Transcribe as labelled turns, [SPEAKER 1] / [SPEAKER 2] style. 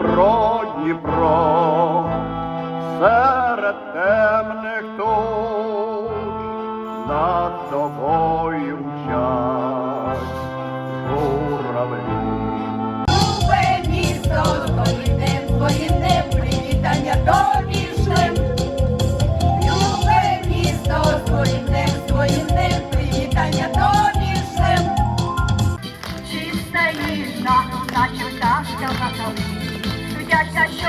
[SPEAKER 1] Дніпро, Дніпро, серед темних туч над тобою мчать журавлі.
[SPEAKER 2] Любе місто своїм днем привітання тобі шлем. Любе місто своїм днем, своїм днем привітання тобі шлем. Чиста ніжна, наче на yeah, yeah.